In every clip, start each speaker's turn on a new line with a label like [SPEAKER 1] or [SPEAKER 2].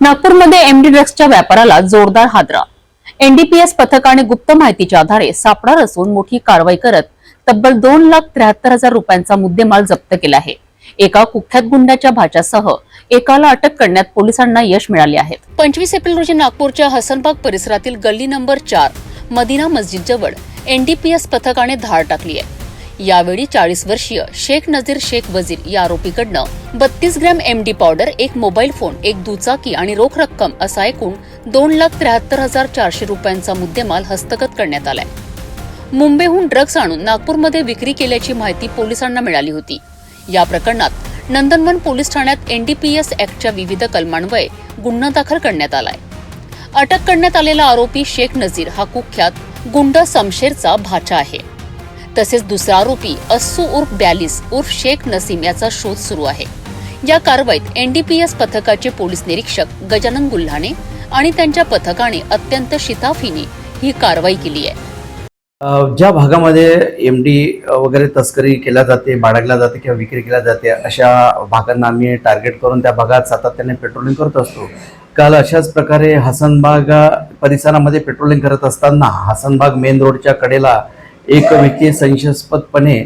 [SPEAKER 1] नागपूरमध्ये एमडी ड्रग्सच्या व्यापाराला जोरदार हादरा. एनडीपीएस पथकाने गुप्त माहितीच्या आधारे सापडार असून मोठी कारवाई करत तब्बल दोन लाख त्र्याहत्तर हजार रुपयांचा मुद्देमाल जप्त केला आहे. एका कुख्यात गुंडाच्या भाच्यासह एकाला अटक करण्यात पोलिसांना यश मिळाले आहे. पंचवीस एप्रिल रोजी नागपूरच्या हसनबाग परिसरातील गल्ली नंबर चार मदिना मस्जिद जवळ एनडीपीएस पथकाने धाड टाकली आहे. यावेळी चाळीस वर्षीय शेख नझीर शेख वजीर या आरोपीकडनं बत्तीस ग्रॅम एम डी पावडर एक मोबाईल फोन एक दुचाकी आणि रोख रक्कम असा एकूण दोन लाख त्र्याहत्तर हजार चारशे रुपयांचा मुद्देमाल हस्तगत करण्यात आलाय. मुंबईहून ड्रग्ज आणून नागपूरमध्ये विक्री केल्याची माहिती पोलिसांना मिळाली होती. या प्रकरणात नंदनवन पोलीस ठाण्यात एनडीपीएस ऍक्टच्या विविध कलमान्वये गुन्हा दाखल करण्यात आलाय. अटक करण्यात आलेला आरोपी शेख नझीर हा कुख्यात गुंड समशेरचा भाचा आहे. तसेच दुसरा आरोपी अस्सू उर्फ बॅलिस उर्फ शेख नसीम याचा शोध सुरू आहे. या कारवाईत एनडीपीएस पथकाचे पोलीस निरीक्षक गजानन गुल्हाणे आणि त्यांच्या पथकाने अत्यंत शिताफीने ही कारवाई केली आहे.
[SPEAKER 2] ज्या भागामध्ये एम डी वगैरे तस्करी केल्या जाते बाळगल्या जाते किंवा विक्री केल्या जाते अशा भागांना आम्ही टार्गेट करून त्या भागात सातत्याने पेट्रोलिंग करत असतो. काल अशाच प्रकारे हसनबाग परिसरामध्ये पेट्रोलिंग करत असताना हसनबाग मेन रोडच्या कडेला एक व्यक्ती संशयास्पदपणे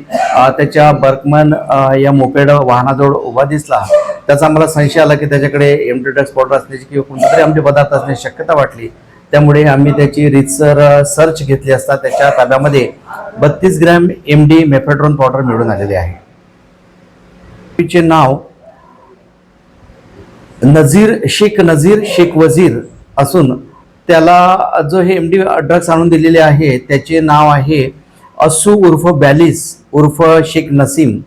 [SPEAKER 2] त्याच्या बर्कमन या मोपेड वाहनाजवळ उभा दिसला. त्याचा मला संशय आला की त्याच्याकडे एम डी ड्रग्स पावडर असण्याची किंवा कोणतेतरी आमचे पदार्थ असण्याची शक्यता वाटली. त्यामुळे आम्ही त्याची रितसर सर्च घेतली असता त्याच्या ताब्यामध्ये बत्तीस gram M D mephedrone powder मिळून आलेले आहे. तिचे नाव नझीर शेख नझीर शेख वजीर असून त्याला जो हे एम डी ड्रग्स आणून दिलेले आहे त्याचे नाव आहे अस्सू उर्फ बॅलिस उर्फ शेख नसीम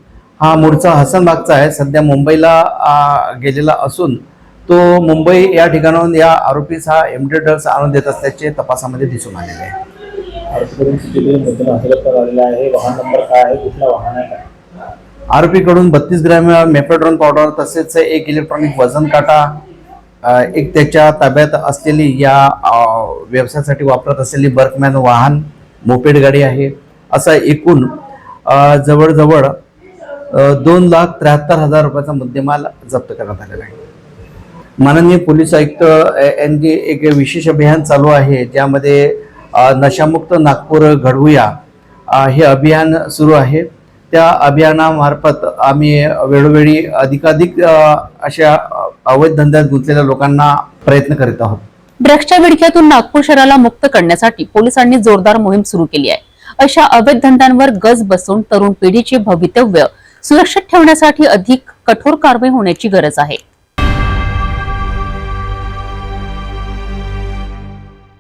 [SPEAKER 2] हा मूळचा हसनबागचा आहे. सध्या मुंबईला गेलेला असून तो मुंबई या ठिकाणाहून या आरोपीस हा एम डी ड्रग्स आणून देत असल्याचे तपासामध्ये दिसून आलेले आहे.
[SPEAKER 3] आरोपीकडून
[SPEAKER 2] बत्तीस ग्रॅम मेफेड्रॉन पावडर तसेच एक इलेक्ट्रॉनिक वजन काटा एक त्याच्या ताब्यात असलेली या व्यवसायासाठी वापरत असलेली बर्कमॅन वाहन मोपेड गाडी आहे. असा एकूण जवळजवळ दोन लाख त्र्याहत्तर हजार रुपयाचा मुद्देमाल जप्त करण्यात आलेला आहे. माननीय पोलीस आयुक्त यांचे एक विशेष अभियान चालू आहे ज्यामध्ये नशामुक्त नागपूर घडवूया हे अभियान सुरू आहे. त्या अभियानामार्फत आम्ही वेळोवेळी अधिकाधिक अशा अवैध धंद्यात गुंतलेल्या लोकांना प्रयत्न करीत आहोत.
[SPEAKER 1] ड्रग्सच्या विडख्यातून नागपूर शहराला मुक्त करण्यासाठी पोलिसांनी जोरदार मोहीम सुरू केली आहे. अशा अवैध धंद्यांवर गज बसून तरुण पिढीचे भवितव्य सुरक्षित ठेवण्यासाठी अधिक कठोर कारवाई होण्याची गरज आहे.